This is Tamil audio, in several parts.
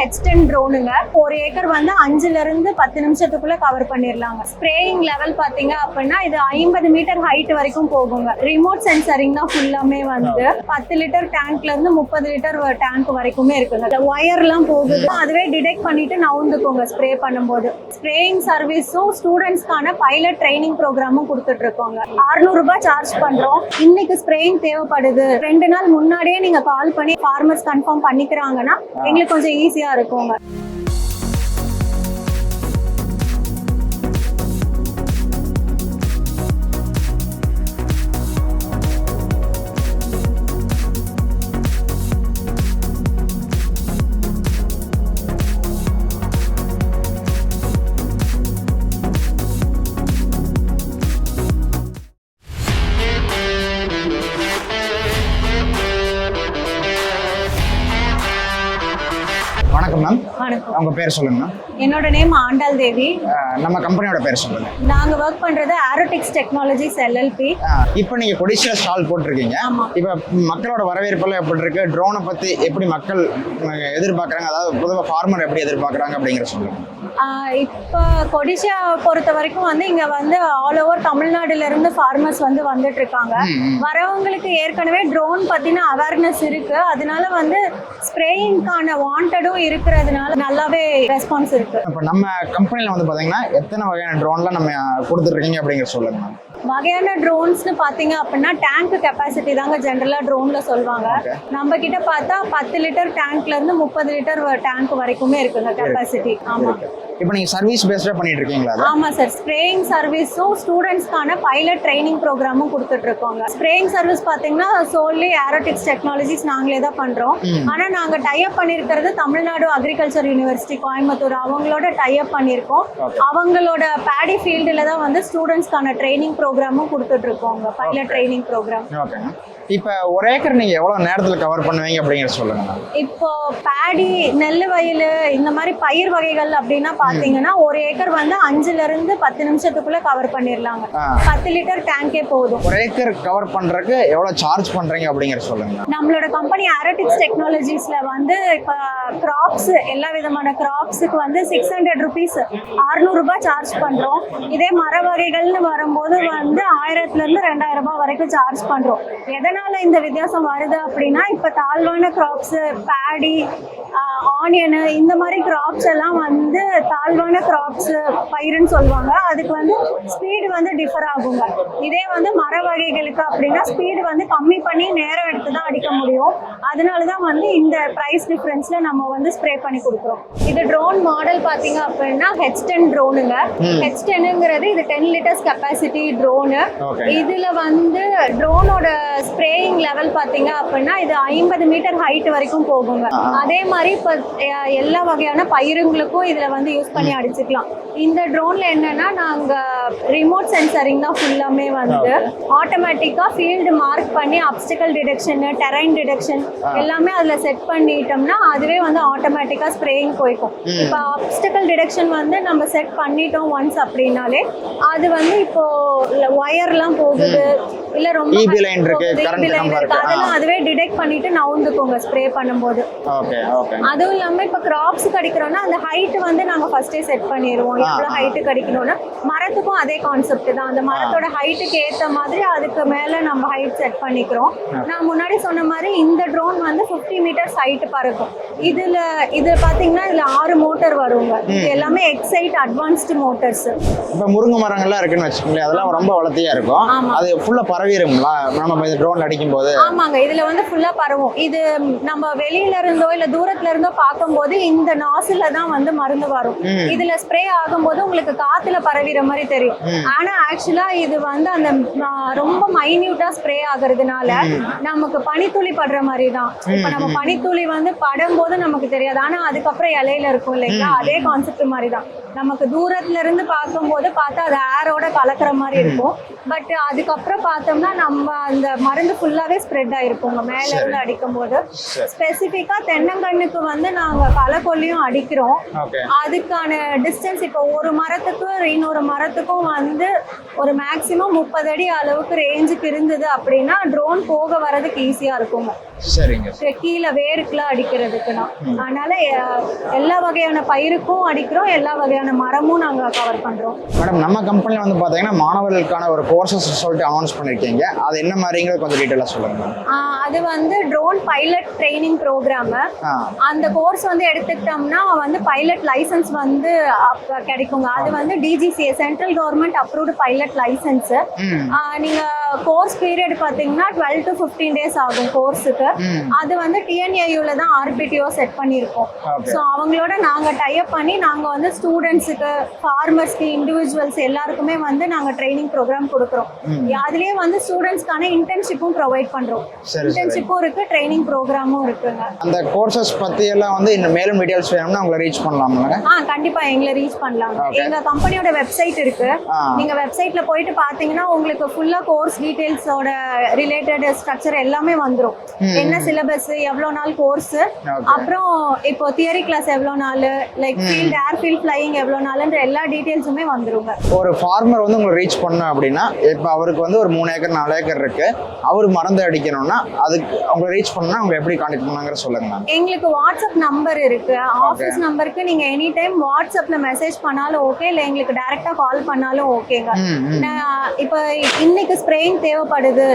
ஹெச் டென் ட்ரோனுங்க ஒரு ஏக்கர் வந்து அஞ்சுல இருந்து பத்து நிமிஷத்துக்குள்ள கவர் பண்ணிடலாங்க ஸ்ப்ரேயிங் லெவல் பாத்தீங்க அப்படின்னா இது ஐம்பது மீட்டர் ஹைட் வரைக்கும் போகுங்க. ரிமோட் சென்சரிங் தான் ஃபுல்லாமே வந்து. பத்து லிட்டர் டேங்க்ல இருந்து முப்பது லிட்டர் டேங்க் வரைக்குமே இருக்குங்க. ஒயர்லாம் போகுது. அதுவே டிடெக்ட் பண்ணிட்டு நவுந்துக்கோங்க ஸ்ப்ரே பண்ணும்போது. ஸ்ப்ரேயிங் சர்வீஸும் ஸ்டூடெண்ட்ஸ்க்கான பைலட் ட்ரைனிங் ப்ரோக்ராமும் கொடுத்துட்டு இருக்கோங்க 600 ரூபாய் சார்ஜ் பண்றோம். இன்னைக்கு ஸ்ப்ரேயிங் தேவைப்படுது. ரெண்டு நாள் முன்னாடியே நீங்க கால் பண்ணி ஃபார்மர்ஸ் கன்ஃபார்ம் பண்ணிக்கிறாங்கன்னா எங்களுக்கு கொஞ்சம் ஈஸியா இருக்குங்க வணக்கம் மேம் வணக்கம் உங்க பேர் சொல்லுங்க என்னோட நேம் ஆண்டாள் தேவி. நம்ம கம்பெனியோட பேர் சொல்லுங்க. நாங்க ஒர்க் பண்றது ஏரோடிக்ஸ் டெக்னாலஜிஸ் எல்எல்பி இப்போ நீங்க கொடிஷியா ஸ்டால் போட்டிருக்கீங்க. இப்போ மக்களோட வரவேற்பெல்லாம் எப்படி இருக்கு? ட்ரோனை பத்தி எப்படி மக்கள் எதிர்பார்க்கறாங்க? அதாவது பொதுவாக ஃபார்மர் எப்படி எதிர்பார்க்கறாங்க அப்படிங்கிற சொல்லுங்க. இப்போ கொடிஷா பொறுத்த வரைக்கும் வந்து இங்க வந்து ஆல் ஓவர் தமிழ்நாடுல இருந்து ஃபார்மர்ஸ் வந்து வந்துட்டு இருக்காங்க வரவங்களுக்கு ஏற்கனவே ட்ரோன் பத்தின அவேர்னஸ் இருக்கு. அதனால வந்து ஸ்ப்ரேயிங்கான வாண்டடும் இருக்கிறதுனால நல்லாவே ரெஸ்பான்ஸ் இருக்கு. இப்போ நம்ம கம்பெனியில் வந்து பார்த்தீங்கன்னா எத்தனை வகையான ட்ரோன்லாம் நம்ம கொடுத்துட்ருக்கீங்க அப்படிங்கிற சொல்லுங்க. மேம் வகையான ட்ரோன்ஸ்னு பாத்தீங்க அப்படின்னா டேங்க் கெப்பாசிட்டி தாங்க ஜென்ரலா ட்ரோன்ல சொல்லுவாங்க. நம்ம கிட்ட பார்த்தா பத்து லிட்டர் டேங்க்ல இருந்து முப்பது லிட்டர் டேங்க் வரைக்குமே இருக்குங்க கெப்பாசிட்டி ஆமா. இப்போ நீங்கள் சர்வீஸ் பேஸ்டாக பண்ணிட்டு இருக்கீங்களா அதை? ஆமா சார் ஸ்ப்ரேயிங் சர்வீஸும் ஸ்டூடெண்ட்ஸ்க்கான பைலட் ட்ரைனிங் ப்ரோக்ராமும் கொடுத்துட்டு இருக்கோங்க. ஸ்ப்ரேயிங் சர்வீஸ் பாத்தீங்கன்னா சோல்லி ஏரோடிக்ஸ் டெக்னாலஜிஸ் நாங்களே தான் பண்றோம். ஆனா நாங்க டைப் பண்ணிருக்கிறது தமிழ்நாடு அக்ரிகல்ச்சர் யூனிவர்சிட்டி கோயம்புத்தூர். அவங்களோட டைப் பண்ணிருக்கோம். Okay. அவங்களோட பேடி ஃபீல்டுல தான் வந்து ஸ்டூடெண்ட்ஸ்க்கான ட்ரைனிங் ப்ரோக்ராமும் கொடுத்துட்டு இருக்கோங்க பைலட் ட்ரைனிங் ப்ரோக்ராம் இப்போ ஒரு ஏக்கர் நீங்கள் எவ்வளோ நேரத்தில் கவர் பண்ணுவீங்க அப்படிங்கிற சொல்லுங்க. இப்போ பேடி நெல் வயல் இந்த மாதிரி பயிர் வகைகள் அப்படின்னா பாத்தீங்கன்னா ஒரு ஏக்கர் வந்து அஞ்சுல இருந்து பத்து நிமிஷத்துக்குள்ள கவர் பண்ணிடலாங்க. பத்து லிட்டர் டேங்கே போதும். ஒரு ஏக்கர் கவர் பண்ணுறதுக்கு எவ்வளோ சார்ஜ் பண்ணுறீங்க அப்படிங்கிற சொல்லுங்க. மேம் நம்மளோட கம்பெனி ஆரோட்டிக்ஸ் டெக்னாலஜிஸ்ல வந்து இப்போ கிராப்ஸ் எல்லா விதமான கிராப்ஸுக்கு வந்து சிக்ஸ் ஹண்ட்ரட் ருபீஸ் ரூபாய் சார்ஜ் பண்றோம். இதே மர வகைகள்னு வரும்போது வந்து ஆயிரத்துல இருந்து ரெண்டாயிரம் ரூபாய் வரைக்கும் சார்ஜ் பண்றோம். எதனால இந்த வித்தியாசம் வருது அப்படின்னா இப்ப தாழ்வான கிராப்ஸ் பேடி ஆனியனு இந்த மாதிரி கிராப்ஸ் எல்லாம் வந்து தாழ்வான கிராப்ஸ் பயிருன்னு சொல்லுவாங்க. அதுக்கு வந்து ஸ்பீடு வந்து டிஃபர் ஆகுங்க. இதே வந்து மர வகைகளுக்கு அப்படின்னா ஸ்பீடு வந்து கம்மி பண்ணி நேரம் எடுத்து தான் அடிக்க முடியும். அதனால தான் வந்து இந்த ப்ரைஸ் டிஃப்ரென்ஸ்ல நம்ம வந்து ஸ்ப்ரே பண்ணி கொடுக்குறோம். இது ட்ரோன் மாடல் பார்த்தீங்க அப்படின்னா ஹெச் டென் ட்ரோனுங்க ஹெச் டென்னுங்கிறது இது டென் லிட்டர்ஸ் கெப்பாசிட்டி ட்ரோனு. இதுல வந்து ட்ரோனோட ஸ்ப்ரேயிங் லெவல் பாத்தீங்க அப்படின்னா இது ஐம்பது மீட்டர் ஹைட் வரைக்கும் போகுங்க. அதே மாதிரி இப்ப எல்லா வகையான பயிருங்களுக்கும் இதுல வந்து யூஸ் பண்ணி அடிச்சுக்கலாம். இந்த ட்ரோன்ல என்னன்னா நாங்க ரிமோட் சென்சரிங் தான் ஃபுல்லாமே வந்து ஆட்டோமேட்டிக்கா ஃபீல்டு மார்க் பண்ணி அப்டிக்கல் டிடெக்ஷன் டெரைன் டிடெக்ஷன் எல்லாமே அதுல செட் பண்ணிட்டோம்னா அதுவே வந்து ஆட்டோமேட்டிக்கா ஸ்ப்ரேயிங் போய்க்கும். இப்போ அப்டிக்கல் டிடெக்ஷன் வந்து நம்ம செட் பண்ணிட்டோம் ஒன்ஸ் அப்படின்னாலே அது வந்து இப்போ ஒயர்லாம் போகுது இல்ல ரொம்ப இருக்கு. இருக்கு. அதெல்லாம் அதுவே டிடெக்ட் பண்ணிட்டு நவுந்துக்கோங்க ஸ்ப்ரே பண்ணும்போது. அதுவும் இல்லாம இப்ப கிராப்ஸ் கடிக்கிறோம்னா அந்த ஹைட் வந்து நாங்க ஃபர்ஸ்டே செட் பண்ணிடுவோம் எவ்வளவு ஹைட் கடிக்கணும்னா மரத்துக்கும் அதே கான்செப்ட் தான். அந்த மரத்தோட ஹைட்டுக்கு ஏத்த மாதிரி அதுக்கு மேல நம்ம ஹைட் செட் பண்ணிக்கிறோம். நான் முன்னாடி சொன்ன மாதிரி இந்த ட்ரோன் வந்து 50 மீட்டர்ஸ் ஹைட் பறக்கும். இதுல இது பாத்தீங்கன்னா இதுல ஆறு மோட்டார் வருங்க. இது எல்லாமே எக்ஸைட் அட்வான்ஸ்டு மோட்டார்ஸ் இப்போ முருங்கை மரங்கள்லாம் இருக்குன்னு வச்சுக்கோங்களேன் அதெல்லாம் ரொம்ப வளர்த்தியா இருக்கும். அது ஃபுல்லாக பரவிடுங்களா நம்ம இந்த ட்ரோன் அடிக்கும் போது ஆமாங்க. இதுல வந்து ஃபுல்லா பரவும். இது நம்ம வெளியில இருந்தோ இல்ல தூரத்துல இருந்தோ பார்க்கும்போது இந்த நாசில தான் வந்து மருந்து வரும். இதுல ஸ்ப்ரே ஆகும்போது உங்களுக்கு காத்துல பரவிற மாதிரி தெரியும். ஆனா ஆக்சுவலா இது வந்து அந்த ரொம்ப மைன்யூட்டா ஸ்ப்ரே ஆகுறதுனால நமக்கு பனித்துளி படுற மாதிரி தான். இப்ப நம்ம பனித்துளி வந்து படும்போது நமக்கு தெரியாது. ஆனா அதுக்கப்புறம் இலையில இருக்கும் இல்லைங்களா? அதே கான்செப்ட் மாதிரி தான். நமக்கு தூரத்துல இருந்து பார்க்கும்போது பார்த்தா அது ஏரோட கலக்கிற மாதிரி இருக்கும். பட் அதுக்கப்புறம் பார்த்தோம்னா நம்ம அந்த மருந்து ஃபுல்லாவே ஸ்ப்ரெட் ஆயிருக்குங்க மேல. இருந்து அடிக்கும் போது சரி. ஸ்பெசிஃபிக்கா தென்னங்கண்ணுக்கு வந்து நாங்க களைக்கொல்லியும் அடிக்கிறோம். அதுக்கான டிஸ்டன்ஸ் இப்போ ஒரு மரத்துக்கு இன்னொரு மரத்துக்கும் வந்து ஒரு மேக்ஸிமம் முப்பது அடி அளவுக்கு ரேஞ்சுக்கு இருந்தது அப்படின்னா ட்ரோன் போக வரதுக்கு ஈஸியா கீ- கீழே வேருக்குலாம் அடிக்கிறதுக்குன்னா அதனால எல்லா வகையான பயிருக்கும் அடிக்கிறோம் எல்லா வகையான மரமும் நாங்க கவர் பண்றோம். மேடம் நம்ம கம்பெனியில் வந்து பார்த்தீங்கன்னா மாணவர்களுக்கான ஒரு கோர்சஸ் சொல்லிட்டு அனௌன்ஸ் பண்ணியிருக்கீங்க அது என்ன மாதிரிங்கிறது கொஞ்சம் டீட்டெயிலாக சொல்லுங்க அது வந்து ட்ரோன் பைலட் ட்ரைனிங் ப்ரோக்ராம் அந்த கோர்ஸ் வந்து எடுத்துக்கிட்டோம்னா வந்து பைலட் லைசன்ஸ் வந்து கிடைக்குங்க. அது வந்து DGCA central government approved pilot licence நீங்க கோர்ஸ் பீரியட் பாத்தீங்கன்னா டுவெல் டு ஃபிஃப்டீன் டேஸ் ஆகும் கோர்ஸுக்கு அது வந்து டிஎன்ஏயூல தான் ஆர்பிடிஓ செட் பண்ணியிருக்கோம். ஸோ அவங்களோட நாங்கள் டைப் பண்ணி நாங்கள் வந்து ஸ்டூடெண்ட்ஸுக்கு ஃபார்மர்ஸ்க்கு இண்டிவிஜுவல்ஸ் எல்லாருக்குமே வந்து நாங்கள் ட்ரைனிங் ப்ரோக்ராம் கொடுக்குறோம். அதுலேயே வந்து ஸ்டூடெண்ட்ஸ்க்கான இன்டர்ன்ஷிப்பும் ப்ரொவைட் பண்ணுறோம் சரி இன்டர்ன்ஷிப்பும் இருக்கு ட்ரைனிங் ப்ரோக்ராமும் இருக்குங்க. அந்த கோர்சஸ் பற்றி எல்லாம் வந்து இன்னும் மேலும் டீட்டெயில்ஸ் வேணும்னா உங்களை ரீச் பண்ணலாம்லங்க ஆ கண்டிப்பா எங்களை ரீச் பண்ணலாம். எங்க கம்பெனியோட வெப்சைட் இருக்கு. நீங்க வெப்சைட்ல போயிட்டு பாத்தீங்கன்னா உங்களுக்கு ஃபுல்லா கோர்ஸ் டீடைல்ஸோட ரிலேட்டட் ஸ்ட்ரக்சர் எல்லாமே வந்துரும். என்ன சிலபஸ் எவ்வளவு நாள் கோர்ஸ். அப்புறம் இப்போ தியரி கிளாஸ் எவ்வளவு நாள் like field air field flying எவ்வளவு நாள்ன்ற எல்லா டீடைல்ஸுமே வந்துருங்க. ஒரு ஃபார்மர் வந்து உங்களை ரீச் பண்ணணும் அப்படின்னா இப்போ அவருக்கு வந்து ஒரு மூணு ஏக்கர் நாலு ஏக்கர் இருக்கு. அவர் மருந்து அடிக்கணும்னா அதுக்கு உங்களை ரீச் பண்ணா உங்களை எப்படி கான்டெக்ட் பண்ணாங்கிற சொல்லுங்க எங்களுக்கு வாட்ஸ்அப் நம்பர் இருக்கு. ஆஃபீஸ் நம்பருக்கு நீங்க எனி டைம் வாட்ஸ்அப்ல மெசேஜ் பண்ணாலும் ஓகே இல்ல எங்களுக்கு டைரக்டா கால் பண்ணாலும் ஓகேங்க இப்ப இன்னைக்கு ஸ்ப்ரேயிங் தேவைப்படுது.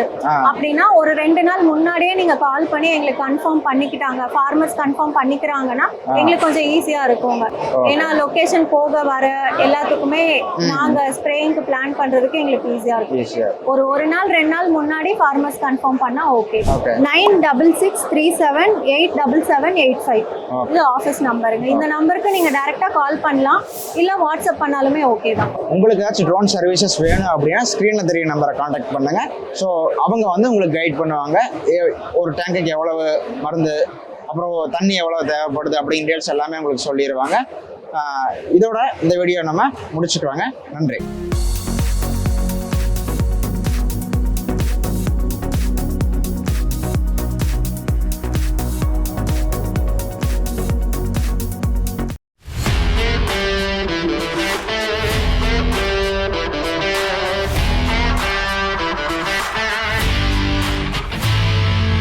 அப்படின்னா ஒரு ரெண்டு நாள் முன்னாடியே நீங்க கால் பண்ணி எங்களுக்கு கன்ஃபார்ம் பண்ணிக்கிட்டாங்க. ஃபார்மர்ஸ் கன்ஃபார்ம் பண்ணிக்கிறாங்கன்னா எங்களுக்கு கொஞ்சம் ஈஸியா இருக்குங்க. ஏன்னா லொகேஷன் போக வர எல்லாத்துக்குமே நாங்க ஸ்ப்ரேயிங்க்கு பிளான் பண்றதுக்கு எங்களுக்கு ஈஸியா இருக்கும். ஒரு ஒரு நாள் ரெண்டு நாள் முன்னாடி ஃபார்மர்ஸ் கன்ஃபார்ம் பண்ணா okay. Nine double six three seven eight double seven eight five இது ஆஃபீஸ் நம்பருங்க இந்த நம்பருக்கு நீங்க டைரக்டா கால் பண்ணலாம். இல்ல வாட்ஸ்அப் பண்ணாலுமே ஓகே தான். உங்களுக்கு ஏதாச்சும் ட்ரோன் சர்வீசஸ் வேணும் அப்படின்னா ஸ்க்ரீனில் தெரிய நம்பரை காண்டாக்ட் பண்ணுங்க. ஸோ அவங்க வந்து உங்களுக்கு கைட் பண்ணுவாங்க. ஒரு டேங்குக்கு எவ்வளவு மருந்து அப்புறம் தண்ணி எவ்வளவு தேவைப்படுது அப்படிங்கிற டீட்டெயில்ஸ் எல்லாமே உங்களுக்கு சொல்லிடுவாங்க இதோட இந்த வீடியோ நம்ம முடிச்சுக்குவாங்க நன்றி.